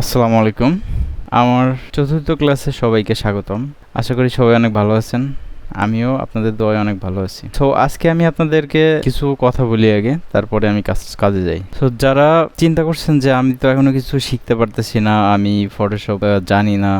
আসসালামু আলাইকুম। আমার চতুর্থ ক্লাসে সবাইকে স্বাগতম। আশা করি সবাই অনেক ভালো আছেন। আমিও আপনাদের দোয়ায় অনেক ভালো আছি। তো আজকে আমি আপনাদেরকে কিছু কথা বলি আগে, তারপরে আমি কাজ, কাজে যাই। তো যারা চিন্তা করছেন যে আমি তো এখনও কিছু শিখতে পারতেছি না, আমি ফটোশপ জানি না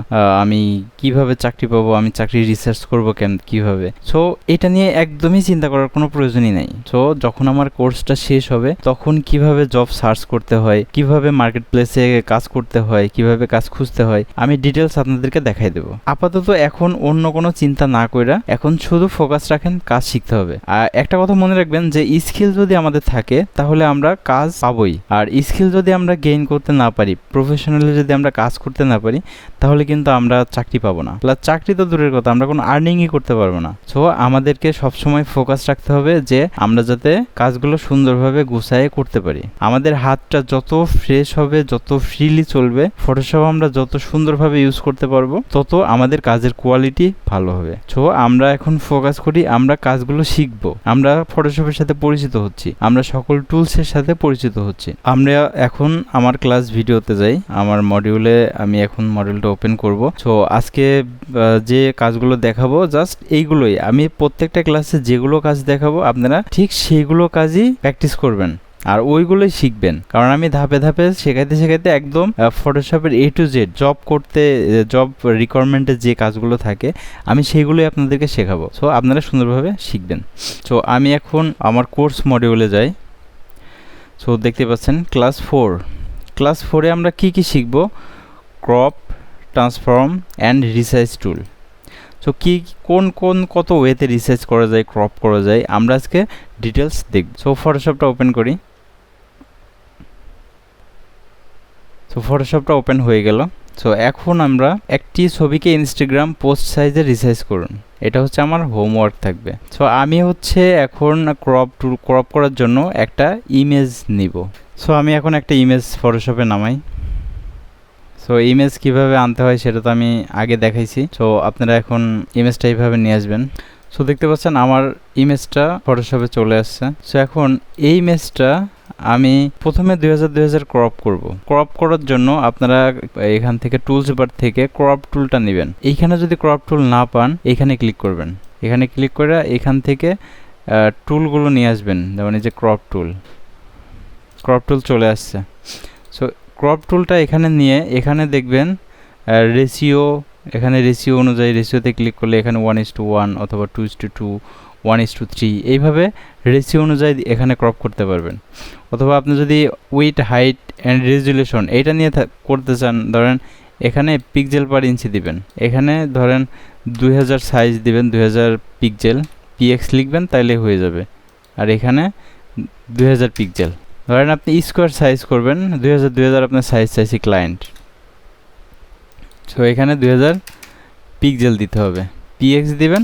আমি কীভাবে চাকরি পাবো, আমি চাকরি রিসার্চ করব কেন, কীভাবে? সো এটা নিয়ে একদমই চিন্তা করার কোনো প্রয়োজনই নাই। সো যখন আমার কোর্সটা শেষ হবে, তখন কীভাবে জব সার্চ করতে হয়, কীভাবে মার্কেট প্লেসে কাজ করতে হয়, কীভাবে কাজ খুঁজতে হয়, আমি ডিটেলস আপনাদেরকে দেখাই দেবো। আপাতত এখন অন্য কোনো চিন্তা না কইরা এখন শুধু ফোকাস রাখেন কাজ শিখতে হবে। আর একটা কথা মনে রাখবেন যে স্কিল যদি আমাদের থাকে, তাহলে আমরা কাজ পাবোই। আর স্কিল যদি আমরা গেইন করতে না পারি প্রফেশনালি যদি আমরা কাজ করতে না পারি, তাহলে কিন্তু আমরা চাকরি পাবো না। প্লাস চাকরি তো দূরের কথা, আমরা কোনো আর্নিংই করতে পারব না। সো আমাদেরকে সবসময় ফোকাস রাখতে হবে যে, আমরা যাতে কাজগুলো সুন্দরভাবে গুছায়ে করতে পারি। আমাদের হাতটা যত ফ্রেশ হবে, যত ফ্রিলি চলবে ফটোশপ আমরা যত সুন্দরভাবে ইউজ করতে পারব, তত আমাদের কাজের কোয়ালিটি ভালো হবে। সো আমরা এখন ফোকাস করি আমরা কাজগুলো শিখব। আমরা ফটোশপের সাথে পরিচিত হচ্ছি। আমরা সকল টুলসের সাথে পরিচিত হচ্ছি। আমরা এখন আমার ক্লাস ভিডিওতে যাই। আমার মডিউলে আমি এখন মডিউলটা ওপেন করব। সো আজকে যে কাজগুলো দেখাবো জাস্ট এইগুলোই। আমি প্রত্যেকটা ক্লাসে যেগুলো কাজ দেখাবো, আপনারা ঠিক সেইগুলো কাজই প্র্যাকটিস করবেন। আর ওইগুলোই শিখবেন। কারণ আমি ধাপে ধাপে শেখাইতে শেখাইতে একদম ফটোশপের এ টু জেড জব করতে জব রিকোয়ারমেন্টের যে কাজগুলো থাকে, আমি সেইগুলোই আপনাদেরকে শেখাবো। সো আপনারা সুন্দরভাবে শিখবেন। সো আমি এখন আমার কোর্স মডিউলে যাই। সো দেখতে পাচ্ছেন ক্লাস ফোর ক্লাস ফোরে আমরা কি কি শিখব? Crop transform and research tool so কি, কোন কোন, কত ওয়েতে রিসার্চ করা যায় ক্রপ করা যায়, আমরা আজকে ডিটেলস দেখব। সো ফটোশপটা ওপেন করি। সো ফটোশপটা ওপেন হয়ে গেল। সো এখন আমরা একটি ছবিকে ইনস্টাগ্রাম পোস্ট সাইজে রিসাইজ করুন। এটা হচ্ছে আমার হোমওয়ার্ক থাকবে। সো আমি হচ্ছে এখন ক্রপ টুল ক্রপ করার জন্য একটা ইমেজ নিব। সো আমি এখন একটা ইমেজ ফটোশপে নামাই। সো ইমেজ কীভাবে আনতে হয় সেটা তো আমি আগে দেখাইছি। সো আপনারা এখন ইমেজটা এইভাবে নিয়ে আসবেন। সো দেখতে পাচ্ছেন আমার ইমেজটা ফটোশপে চলে আসছে। সো এখন এই ইমেজটা আমি প্রথমে দুই হাজার হাজার ক্রপ করব। ক্রপ করার জন্য আপনারা এখান থেকে টুলস বার থেকে ক্রপ টুলটা নেবেন। এইখানে যদি ক্রপ টুল না পান, এখানে ক্লিক করবেন। এখানে ক্লিক করে এখান থেকে টুলগুলো নিয়ে আসবেন, যেমন এই যে ক্রপ টুল ক্রপ টুল চলে আসছে। সো ক্রপ টুলটা এখানে নিয়ে, এখানে দেখবেন রেশিও এখানে রেশিও অনুযায়ী রেশিওতে ক্লিক করলে এখানে ওয়ান ইস টু ওয়ান অথবা two is to two one is to three এইভাবে রেশিও অনুযায়ী এখানে ক্রপ করতে পারবেন। অথবা আপনি যদি উইথ হাইট অ্যান্ড রেজুলেশন এইটা নিয়ে করতে চান, ধরেন এখানে পিকজেল পার ইঞ্চি দিবেন। এখানে ধরেন দুই হাজার সাইজ দিবেন, দুই হাজার পিকজেল পিএক্স লিখবেন, তাইলে হয়ে যাবে। আর এখানে দুই হাজার পিকজেল ধরেন আপনি স্কোয়ার সাইজ করবেন, দুই হাজার দুই হাজার আপনার সাইজ চাইছি ক্লায়েন্ট সো এখানে দুই হাজার পিকজেল দিতে হবে। পিএক্স দিবেন,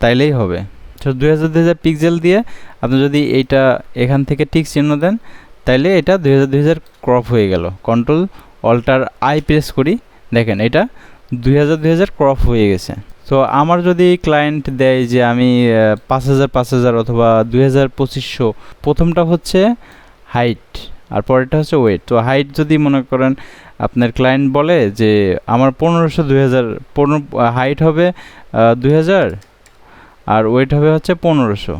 তাইলেই হবে। তো দুই হাজার দুই পিকজেল দিয়ে আপনি যদি এইটা এখান থেকে ঠিক চিহ্ন দেন, তাইলে এটা দুই হাজার ক্রপ হয়ে গেল। কন্ট্রোল অল্টার আই প্রেস করি, দেখেন এটা দুই হাজার দুই ক্রপ হয়ে গেছে। তো আমার যদি ক্লায়েন্ট দেয় যে আমি পাঁচ হাজার পাঁচ হাজার অথবা দুই হাজার পঁচিশশো, প্রথমটা হচ্ছে হাইট আর পরেরটা হচ্ছে ওয়েট তো হাইট যদি মনে করেন আপনার ক্লায়েন্ট বলে যে আমার পনেরোশো দুই হাজার, পনেরো হাইট হবে দুই হাজার আর ওয়েট হবে হচ্ছে পনেরোশো।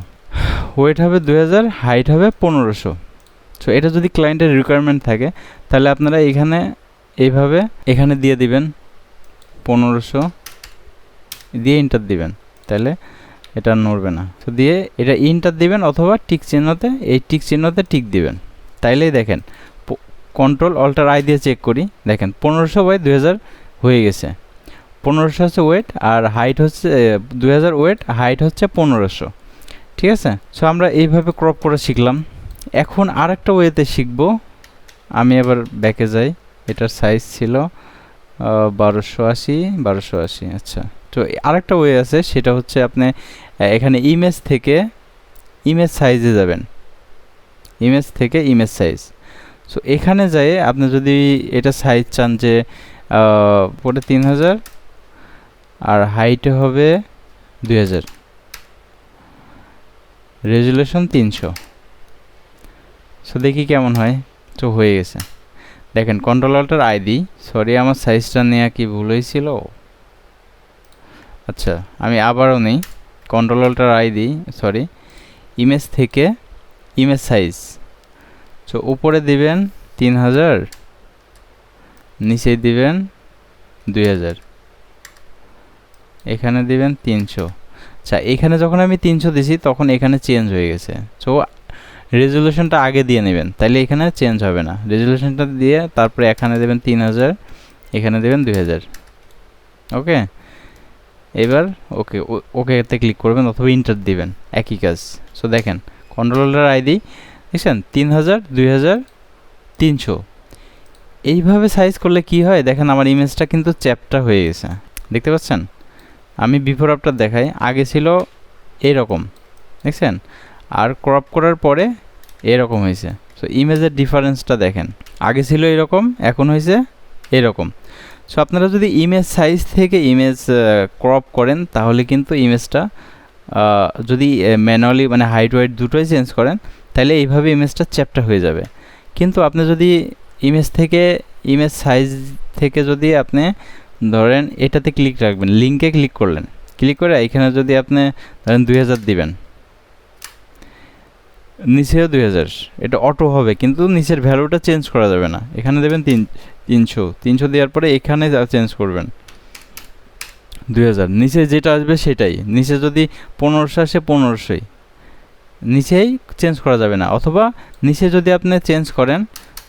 ওয়েট হবে দুই হাজার হাইট হবে পনেরোশো। সো এটা যদি ক্লায়েন্টের রিকোয়ারমেন্ট থাকে, তাহলে আপনারা এখানে এইভাবে, এখানে দিয়ে দিবেন পনেরোশো, দিয়ে ইন্টার দিবেন। তাহলে এটা নড়বে না। তো দিয়ে এটা ইন্টার দিবেন অথবা টিক চিহ্নতে, এই টিক চিহ্নতে টিক দিবেন। তাইলেই দেখেন কন্ট্রোল অল্টার আই দিয়ে চেক করি। দেখেন, পনেরোশো বাই দু হাজার হয়ে গেছে। পনেরোশো হচ্ছে ওয়েট আর হাইট হচ্ছে দুই হাজার ওয়েট হাইট হচ্ছে পনেরোশো। ঠিক আছে? সো আমরা এইভাবে ক্রপ করে শিখলাম। এখন আর একটা ওয়েতে শিখব। আমি আবার ব্যাকে যাই। এটার সাইজ ছিল বারোশো আশি বারোশো আশি। আচ্ছা। তো আরেকটা ওয়ে আছে, সেটা হচ্ছে আপনি এখানে ইমেজ থেকে ইমেজ সাইজে যাবেন। ইমেজ থেকে ইমেজ সাইজ সো এখানে যাই, আপনি যদি এটা সাইজ চান যে পরে তিন হাজার আর হাইটে হবে দুই হাজার। রেজুলেশন তিনশো। সো দেখি কেমন হয়। তো হয়ে গেছে। দেখেন কন্ট্রোলারটার আইডি সরি আমার সাইজটা নেওয়া কি ভুল হয়েছিল? আচ্ছা আমি আবারও নেই। কন্ট্রোলারটার আইডি সরি ইমেজ থেকে ইমেজ সাইজ সো উপরে দিবেন তিন হাজার, নিচে দিবেন দুই হাজার। এখানে দিবেন তিনশো। আচ্ছা এখানে যখন আমি তিনশো দিছি, তখন এখানে চেঞ্জ হয়ে গেছে। সো রেজলিউশনটা আগে দিয়ে নেবেন, তাইলে এখানে চেঞ্জ হবে না। রেজলিউশনটা দিয়ে তারপরে এখানে দেবেন তিন হাজার এখানে দেবেন দুই হাজার ওকে এবার ওকে ওকেতে ক্লিক করবেন অথবা ইন্টার দিবেন, একই কাজ। সো দেখেন কন্ট্রোলার আইডি দেখছেন তিন হাজার দুই হাজার তিনশো। এইভাবে সাইজ করলে কি হয়? দেখেন, আমার ইমেজটা কিন্তু চ্যাপটা হয়ে গেছে। দেখতে পাচ্ছেন? আমি বিফোর আফটার দেখাই, আগে ছিল এরকম, দেখছেন? আর ক্রপ করার পরে এরকম হয়েছে। সো ইমেজের ডিফারেন্সটা দেখেন। আগে ছিল এরকম, এখন হয়েছে এরকম। সো আপনারা যদি ইমেজ সাইজ থেকে ইমেজ ক্রপ করেন, তাহলে কিন্তু ইমেজটা যদি ম্যানুয়ালি মানে হাইট ওয়াইট দুটোই চেঞ্জ করেন, তাহলে এইভাবে ইমেজটা চ্যাপটা হয়ে যাবে। কিন্তু আপনি যদি ইমেজ থেকে ইমেজ সাইজ থেকে যদি আপনি ধরেন এটাতে ক্লিক রাখবেন লিঙ্কে ক্লিক করলেন। ক্লিক করে এখানে যদি আপনি ধরেন দুই হাজার দিবেন। নিচেও দুই হাজার, এটা অটো হবে, কিন্তু নিচের ভ্যালুটা চেঞ্জ করা যাবে না। এখানে দেবেন তিন, তিনশো তিনশো দেওয়ার পরে এখানে চেঞ্জ করবেন, দুই হাজার। নিচে যেটা আসবে সেটাই। নিচে যদি পনেরোশো আসে পনেরোশোই। নিচেই চেঞ্জ করা যাবে না, অথবা নিচে যদি আপনি চেঞ্জ করেন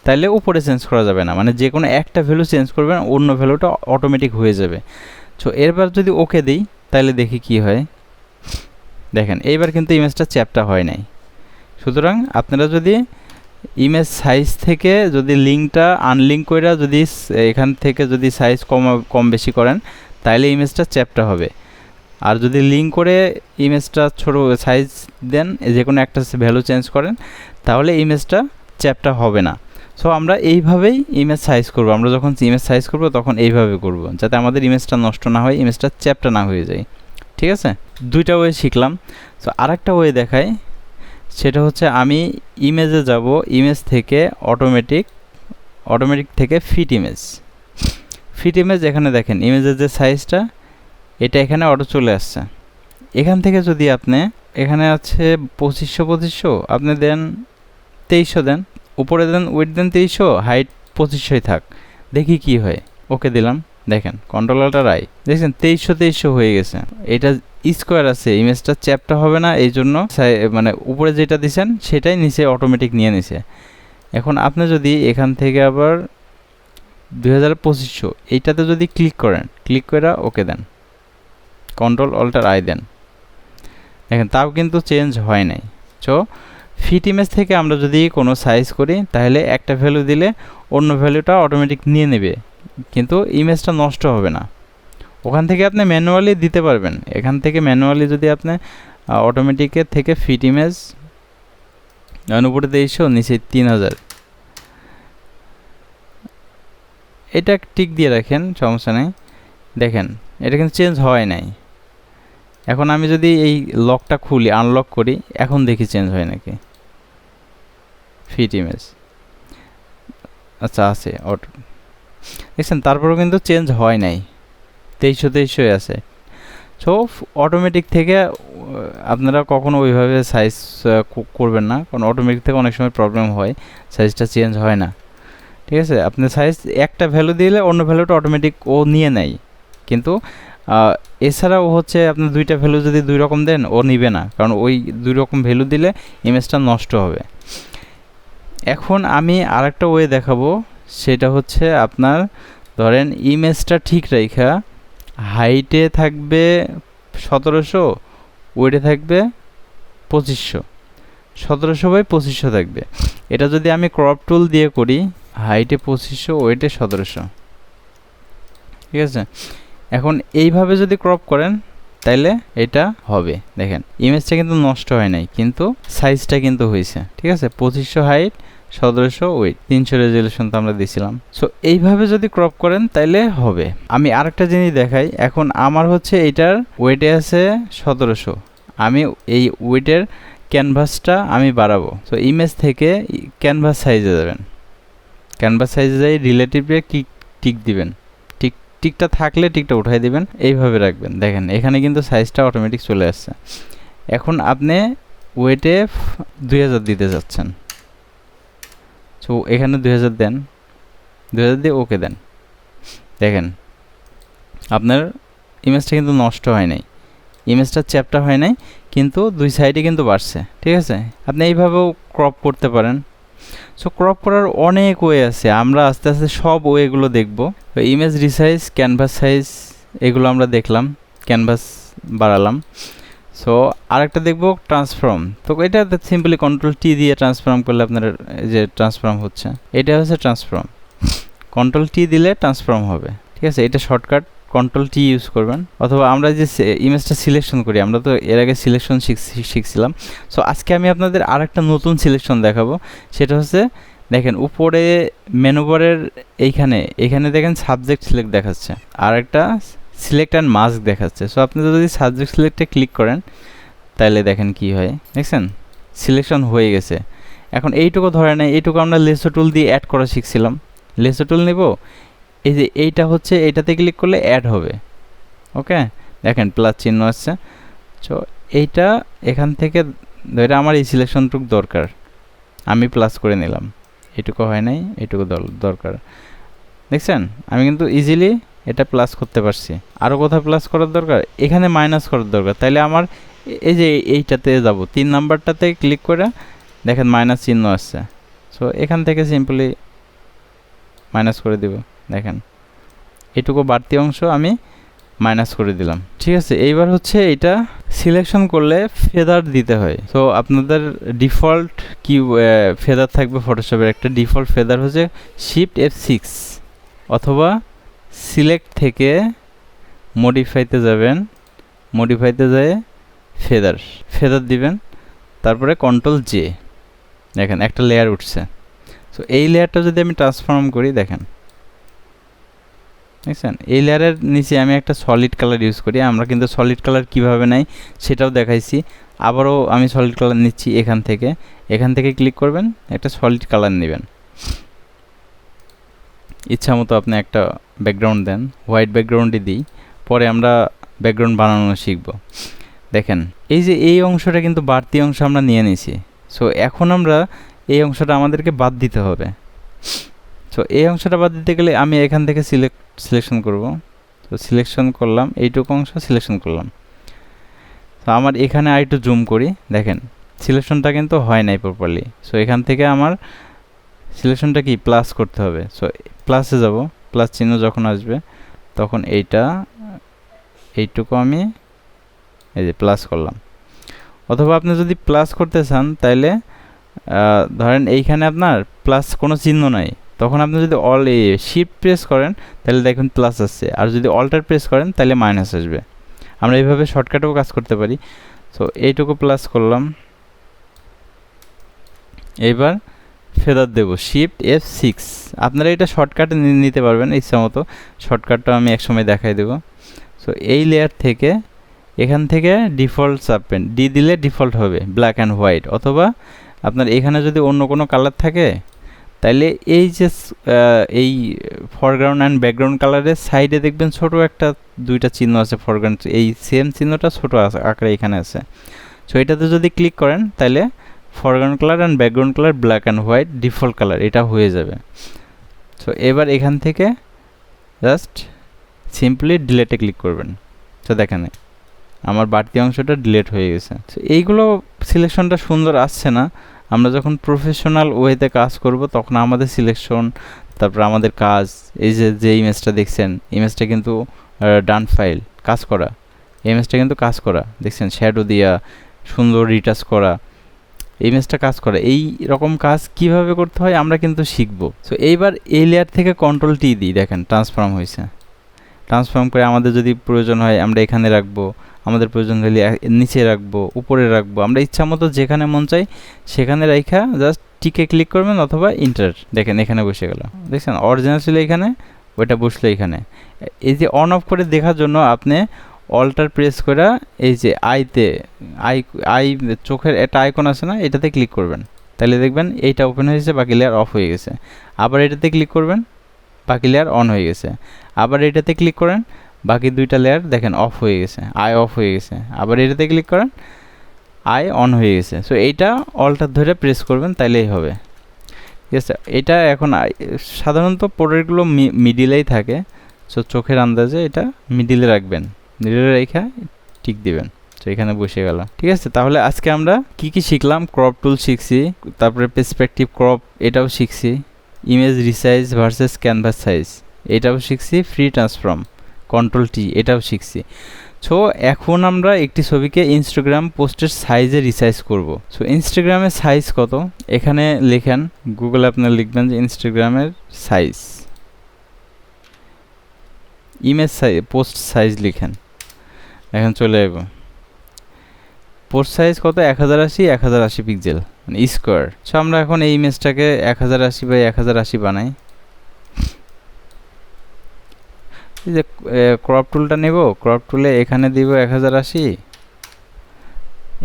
তাহলে উপরে চেঞ্জ করা যাবে না। মানে যে কোনো একটা ভ্যালু চেঞ্জ করবেন, অন্য ভ্যালুটা অটোমেটিক হয়ে যাবে। সো এরবার যদি ওকে দিই তাহলে দেখি কি হয়। দেখেন, এইবার কিন্তু ইমেজটা চ্যাপটা হয় নাই। সুতরাং আপনারা যদি ইমেজ সাইজ থেকে যদি লিঙ্কটা আনলিঙ্ক করে যদি এখান থেকে যদি সাইজ কম কম বেশি করেন তাহলে ইমেজটা চ্যাপটা হবে। আর যদি লিঙ্ক করে ইমেজটা ছোটো সাইজ দেন যে কোনো একটা ভ্যালু চেঞ্জ করেন, তাহলে ইমেজটা চ্যাপটা হবে না। সো আমরা এইভাবেই ইমেজ সাইজ করব। আমরা যখন ইমেজ সাইজ করব, তখন এইভাবে করব, যাতে আমাদের ইমেজটা নষ্ট না হয় ইমেজটা চ্যাপটা না হয়ে যায়। ঠিক আছে? দুইটা ওয়ে শিখলাম। সো আরেকটা ওয়ে দেখায় সেটা হচ্ছে আমি ইমেজে যাব ইমেজ থেকে অটোমেটিক অটোমেটিক থেকে ফিট ইমেজ ফিট ইমেজ এখানে দেখেন ইমেজের যে সাইজটা এটা এখানে অটো চলে আসছে। এখান থেকে যদি আপনি, এখানে আছে পঁচিশশো পঁচিশশো, আপনি দেন তেইশশো দেন। উপরে দেন উইথ দেন তেইশশো হাইট পঁচিশশোই থাক। দেখি কি হয়। ওকে দিলাম। দেখেন কন্ট্রোলারটা রাই দেখছেন, তেইশশো তেইশশো হয়ে গেছে। এটা স্কোয়ার আছে ইমেজটা চ্যাপটা হবে না, এই জন্য মানে উপরে যেটা দিছেন, সেটাই নিচে অটোমেটিক নিয়ে নিছে। এখন আপনি যদি এখান থেকে আবার দুই হাজার পঁচিশশো, এইটাতে যদি ক্লিক করেন ক্লিক করে ওকে দেন। কন্ট্রোল অল্টার আই দেন। দেখেন, তাও কিন্তু চেঞ্জ হয় নাই। সো ফিট ইমেজ থেকে আমরা যদি কোনো সাইজ করি, তাহলে একটা ভ্যালু দিলে অন্য ভ্যালুটা অটোমেটিক নিয়ে নেবে। কিন্তু ইমেজটা নষ্ট হবে না। ওখান থেকে আপনি ম্যানুয়ালি দিতে পারবেন। এখান থেকে ম্যানুয়ালি যদি আপনি অটোমেটিকের থেকে ফিট ইমেজ উপরে তেইশশো নিচে তিন হাজার। এটা টিক দিয়ে রাখেন, সমস্যা নেই। দেখেন, এটা কিন্তু চেঞ্জ হয় নাই। এখন আমি যদি এই লকটা খুলি আনলক করি, এখন দেখি চেঞ্জ হয় নাকি। ফিট ইমেজ আচ্ছা আছে, অটো দেখছেন, তারপরেও কিন্তু চেঞ্জ হয় নাই। তেইশশো তেইশশোই আছে। সো অটোমেটিক থেকে আপনারা কখনো ওইভাবে সাইজ করবেন না। কারণ অটোমেটিক থেকে অনেক সময় প্রবলেম হয়। সাইজটা চেঞ্জ হয় না। ঠিক আছে? আপনি সাইজ একটা ভ্যালু দিলে অন্য ভ্যালুটা অটোমেটিক ও নিয়ে নেয়। কিন্তু এছাড়াও হচ্ছে আপনি দুইটা ভ্যালু যদি দুই রকম দেন, ও নিবে না। কারণ ওই দুই রকম ভ্যালু দিলে ইমেজটা নষ্ট হবে। এখন আমি আরেকটা ওয়ে দেখাবো। সেটা হচ্ছে আপনার, ধরেন ইমেজটা ঠিক রেখা হাইটে থাকবে সতেরোশো ওয়েটে থাকবে পঁচিশশো। সতেরোশো বাই পঁচিশশো থাকবে। এটা যদি আমি ক্রপ টুল দিয়ে করি হাইটে পঁচিশশো ওয়েটে সতেরোশো। ঠিক আছে? এখন এইভাবে যদি ক্রপ করেন তাইলে এটা হবে। দেখেন ইমেজটা কিন্তু নষ্ট হয় নাই, কিন্তু সাইজটা কিন্তু হয়েছে। ঠিক আছে? পঁচিশশো হাইট সতেরোশো ওয়েট তিনশো রেজলিউশন তো আমরা দিছিলাম সো এইভাবে যদি ক্রপ করেন, তাইলে হবে। আমি আরেকটা জিনিস দেখাই। এখন আমার হচ্ছে এইটার ওয়েটে আছে সতেরোশো। আমি এই ওয়েটের ক্যানভাসটা আমি বাড়াবো। তো ইমেজ থেকে ক্যানভাস সাইজে যাবেন। ক্যানভাস সাইজে যাই রিলেটিভে টিক টিক দিবেন? টিকটা থাকলে টিকটা উঠাই দিবেন, এইভাবে রাখবেন। দেখেন, এখানে কিন্তু সাইজটা অটোমেটিক চলে আসছে। এখন আপনি ওয়েটে দুই হাজার দিতে যাচ্ছেন। সো এখানে দুই হাজার দেন। দুই হাজার দিয়ে ওকে দেন। দেখেন, আপনার ইমেজটা কিন্তু নষ্ট হয় নাই। ইমেজটা চ্যাপটা হয় নাই, কিন্তু দুই সাইডে কিন্তু বাড়ছে। ঠিক আছে? আপনি এইভাবেও ক্রপ করতে পারেন। সো ক্রপ করার অনেক ওয়ে আছে, আমরা আস্তে আস্তে সব ওয়েগুলো দেখব। ইমেজ রিসাইজ ক্যানভাস সাইজ এগুলো আমরা দেখলাম ক্যানভাস বাড়ালাম। সো আরেকটা দেখব ট্রান্সফর্ম তো এটা সিম্পলি কন্ট্রোল টি দিয়ে ট্রান্সফর্ম করলে আপনার যে ট্রান্সফর্ম হচ্ছে, এটা হচ্ছে ট্রান্সফর্ম কন্ট্রোল টি দিলে ট্রান্সফর্ম হবে, ঠিক আছে? এটা শর্টকাট কন্ট্রোল টি ইউজ করবেন, অথবা আমরা যে ইমেজটা সিলেকশন করি, আমরা তো এর আগে সিলেকশন শিখছিলাম। সো আজকে আমি আপনাদের আরেকটা নতুন সিলেকশন দেখাবো। সেটা হচ্ছে, দেখেন, উপরে মেনুবারের এইখানে, এখানে দেখেন সাবজেক্ট সিলেক্ট দেখাচ্ছে, আর একটা সিলেক্ট অ্যান্ড মাস্ক দেখাচ্ছে। সো আপনি যদি সাবজেক্ট সিলেক্টে ক্লিক করেন তাহলে দেখেন কি হয়, দেখছেন? সিলেকশন হয়ে গেছে। এখন এইটুকু ধরে নেয় এইটুকু আমরা লেসো টুল দিয়ে অ্যাড করা শিখছিলাম। লেসো টুল নেব? এই যে এইটা হচ্ছে, এইটাতে ক্লিক করলে অ্যাড হবে। ওকে দেখেন প্লাস চিহ্ন আসছে। সো এইটা এখান থেকে ধরে আমার এই সিলেকশনটুকু দরকার। আমি প্লাস করে নিলাম। এটুকু হয় নাই, এটুকু দরকার। দেখছেন? আমি কিন্তু ইজিলি এটা প্লাস করতে পারছি। আরও কোথাও প্লাস করার দরকার? এখানে মাইনাস করার দরকার। তাইলে আমার এই যে এইটাতে যাব। তিন নাম্বারটাতে ক্লিক করে দেখেন মাইনাস চিহ্ন আসছে। সো এখান থেকে সিম্পলি মাইনাস করে দিব। দেখেন। এটুকু বাড়তি অংশ আমি মাইনাস করে দিলাম। ঠিক আছে, এইবার হচ্ছে এটা সিলেকশন করলে ফেদার দিতে হয়। তো আপনাদের ডিফল্ট কি ফেদার থাকবে ফটোশপের একটা ডিফল্ট ফেদার হচ্ছে শিফট এফ সিক্স অথবা সিলেক্ট থেকে মডিফাইতে যাবেন। মডিফাইতে যায় ফেদার ফেদার দিবেন। তারপরে কন্ট্রোল জে দেখেন, একটা লেয়ার উঠছে। সো এই লেয়ারটা যদি আমি ট্রান্সফর্ম করি, দেখেন। দেখছেন? এই লেয়ারের নিচে আমি একটা সলিড কালার ইউজ করি। আমরা কিন্তু সলিড কালার কীভাবে নাই সেটাও দেখাইছি। আবারও আমি সলিড কালার নিচ্ছি এখান থেকে। এখান থেকে ক্লিক করবেন, একটা সলিড কালার নেবেন। ইচ্ছা মতো আপনি একটা ব্যাকগ্রাউন্ড দেন। হোয়াইট ব্যাকগ্রাউন্ডই দিই। পরে আমরা ব্যাকগ্রাউন্ড বানানো শিখব। দেখেন, এই যে এই অংশটা কিন্তু বাড়তি অংশ আমরা নিয়ে নিছি সো এখন আমরা এই অংশটা আমাদেরকে বাদ দিতে হবে। সো এই অংশটা বাদ দিতে গেলে আমি এখান থেকে সিলেক্ট সিলেকশন করব। তো সিলেকশন করলাম, এইটুকু অংশ সিলেকশন করলাম। তো আমার এখানে আর একটু জুম করি, দেখেন সিলেকশনটা কিন্তু হয় নাই প্রপারলি সো এখান থেকে আমার সিলেকশনটা কি প্লাস করতে হবে। সো প্লাসে যাব প্লাস চিহ্ন যখন আসবে, তখন এইটা, এইটুকু আমি এই যে প্লাস করলাম। অথবা আপনি যদি প্লাস করতে চান, তাইলে ধরেন এইখানে আপনার প্লাস কোনো চিহ্ন নাই। তখন আপনি যদি অল এ শিফট প্রেস করেন, তাহলে দেখুন প্লাস আসছে। আর যদি অল্টার প্রেস করেন, তাহলে মাইনাস আসবে। আমরা এইভাবে শর্টকাটেও কাজ করতে পারি। সো এইটুকু প্লাস করলাম। এবার ফেদার দেবো। শিফট এফ সিক্স আপনারা এটা শর্টকাটে নিতে পারবেন, ইচ্ছা মতো। শর্টকাটটা আমি একসময় দেখাই দেবো। সো এই লেয়ার থেকে, এখান থেকে ডিফল্ট চাপবেন ডি দিলে ডিফল্ট হবে ব্ল্যাক অ্যান্ড হোয়াইট অথবা আপনার এখানে যদি অন্য কোনো কালার থাকে তাইলে এই যে এই ফরগ্রাউন্ড অ্যান্ড ব্যাকগ্রাউন্ড কালারের সাইডে দেখবেন ছোট একটা দুইটা চিহ্ন আছে ফরগ্রাউন্ড এই সেম চিহ্নটা ছোট আকারে এখানে আছে। সো এটাতে যদি ক্লিক করেন তাহলে foreground colour and background colour black and white default colour এটা হয়ে যাবে। সো এবার এখান থেকে জাস্ট সিম্পলি ডিলেটে ক্লিক করবেন। তো দেখেন, আমার বাড়তি অংশটা ডিলেট হয়ে গেছে। তো এইগুলো সিলেকশনটা সুন্দর আসছে না। আমরা যখন প্রফেশনাল ওয়েতে কাজ করব, তখন আমাদের সিলেকশন তারপর আমাদের কাজ, এই যে যে ইমেজটা দেখছেন ইমেজটা কিন্তু ডান ফাইল কাজ করা। ইমেজটা কিন্তু কাজ করা। দেখছেন শ্যাডো দিয়া, সুন্দর রিটাচ করা। ইমেজটা কাজ করা। এই রকম কাজ কীভাবে করতে হয়, আমরা কিন্তু শিখব। সো এইবার এই লেয়ার থেকে কন্ট্রোল টি দিই। দেখেন ট্রান্সফর্ম হয়েছে ট্রান্সফর্ম করে আমাদের যদি প্রয়োজন হয়, আমরা এখানে রাখব। আমাদের প্রয়োজন হলে নিচে রাখব, উপরে রাখব। আমরা ইচ্ছা মতো যেখানে মন চাই, সেখানে রাইখা জাস্ট টিকে ক্লিক করবেন অথবা ইন্টার দেখেন এখানে বসে গেল। দেখছেন? অরিজিনাল ছিল এখানে, ওইটা বসল এখানে। এই যে অন অফ করে দেখার জন্য আপনি অল্টার প্রেস করে এই যে আইতে আই আই চোখের একটা আইকন আছে না, এটাতে ক্লিক করবেন। তাহলে দেখবেন এইটা ওপেন হয়েছে বাকি লেয়ার অফ হয়ে গেছে। আবার এটাতে ক্লিক করবেন, বাকি লেয়ার অন হয়ে গেছে। আবার এটাতে ক্লিক করেন বাকি দুইটা লেয়ার দেখেন অফ হয়ে গেছে আই অফ হয়ে গেছে। আবার এটাতে ক্লিক করেন আই অন হয়ে গেছে। সো এইটা অল্টার ধরে প্রেস করবেন, তাইলেই হবে। ঠিক আছে এটা এখন সাধারণত প্রোডাক্টগুলো মিডিলেই থাকে। সো চোখের আন্দাজে এটা মিডিলে রাখবেন। মিডিলে রেখা ঠিক দিবেন। তো এখানে বসে গেল। ঠিক আছে? তাহলে আজকে আমরা কি কি শিখলাম? ক্রপ টুল শিখছি, তারপরে পেসপেক্টিভ ক্রপ এটাও শিখছি image resize versus canvas size এটাও শিখছি ফ্রি ট্রান্সফর্ম কন্ট্রোল টি এটাও শিখছি। সো এখন আমরা একটি ছবিকে ইনস্টাগ্রাম পোস্টের সাইজে রিসাইজ করব। সো ইনস্টাগ্রামের সাইজ কত? এখানে লেখেন গুগলে আপনার লিখবেন যে ইনস্টাগ্রামের size image size post size লিখেন। এখন চলে যাব পোস্ট সাইজ কত? এক হাজার আশি, এক হাজার আশি পিক্সেল মানে স্কোয়ার সো আমরা এখন এই ইমেজটাকে এক হাজার আশি বাই এক হাজার আশি বানাই। এই যে ক্রপ টুলটা নেব ক্রপ টুলে এখানে দিব এক হাজার আশি,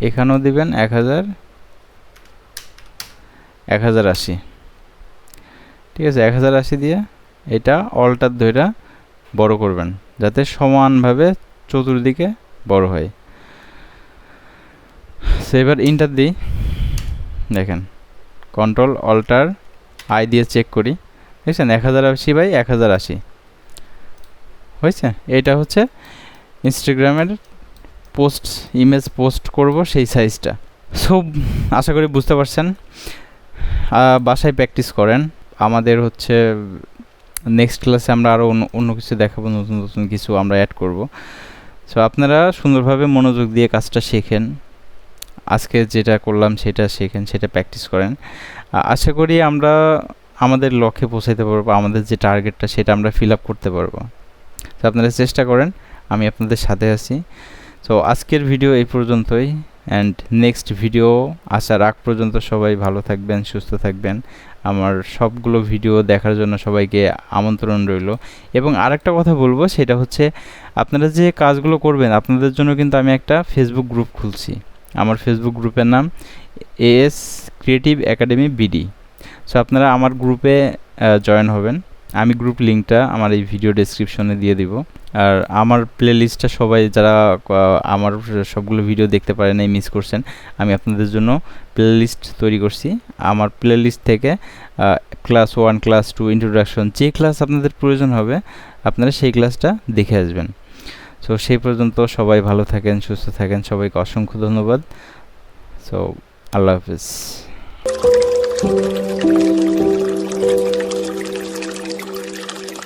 এখানেও দিবেন এক হাজার এক হাজার আশি। ঠিক আছে, এক হাজার আশি দিয়ে এটা অলটার ধইরা বড় করবেন, যাতে সমানভাবে চতুর্দিকে বড় হয়। সো এবার ইন্টার দিই। দেখেন কন্ট্রোল অল্টার আই দিয়ে চেক করি। দেখছেন, এক হাজার আশি বাই এক হাজার আশি। হয়েছে? এটা হচ্ছে ইনস্টাগ্রামের পোস্ট ইমেজ পোস্ট করব সেই সাইজটা সো আশা করি বুঝতে পারছেন। বাসায় প্র্যাকটিস করেন। আমাদের হচ্ছে নেক্সট ক্লাসে আমরা আরও অন্য কিছু দেখাবো, নতুন নতুন কিছু আমরা অ্যাড করব। সো আপনারা সুন্দরভাবে মনোযোগ দিয়ে কাজটা শেখেন। আজকে যেটা করলাম সেটা শেখেন, সেটা প্র্যাকটিস করেন। আশা করি আমরা আমাদের লক্ষ্যে পৌঁছাতে পারব, আমাদের যে টার্গেটটা সেটা আমরা ফিল আপ করতে পারব। তো আপনারা চেষ্টা করেন, আমি আপনাদের সাথে আছি। তো আজকের ভিডিও এই পর্যন্তই অ্যান্ড নেক্সট ভিডিও আসার আগ পর্যন্ত সবাই ভালো থাকবেন, সুস্থ থাকবেন। আমার সবগুলো ভিডিও দেখার জন্য সবাইকে আমন্ত্রণ রইল। এবং আরেকটা কথা বলব, সেটা হচ্ছে আপনারা যে কাজগুলো করবেন, আপনাদের জন্য কিন্তু আমি একটা ফেসবুক গ্রুপ খুলছি। আমার ফেসবুক গ্রুপের নাম AS creative academy BD so আপনারা আমার গ্রুপে জয়েন হবেন। আমি গ্রুপ লিঙ্কটা আমার এই ভিডিও ডেসক্রিপশনে দিয়ে দিব। আর আমার প্লে লিস্টটা সবাই যারা আমার সবগুলো ভিডিও দেখতে পারেন এই মিস করছেন, আমি আপনাদের জন্য প্লে লিস্ট তৈরি করছি। আমার প্লে লিস্ট থেকে class one class two introduction যে ক্লাস আপনাদের প্রয়োজন হবে, আপনারা সেই ক্লাসটা দেখে আসবেন। সো সেই পর্যন্ত সবাই ভালো থাকেন, সুস্থ থাকেন, সবাইকে অসংখ্য ধন্যবাদ। সো আল্লাহ হাফিজ।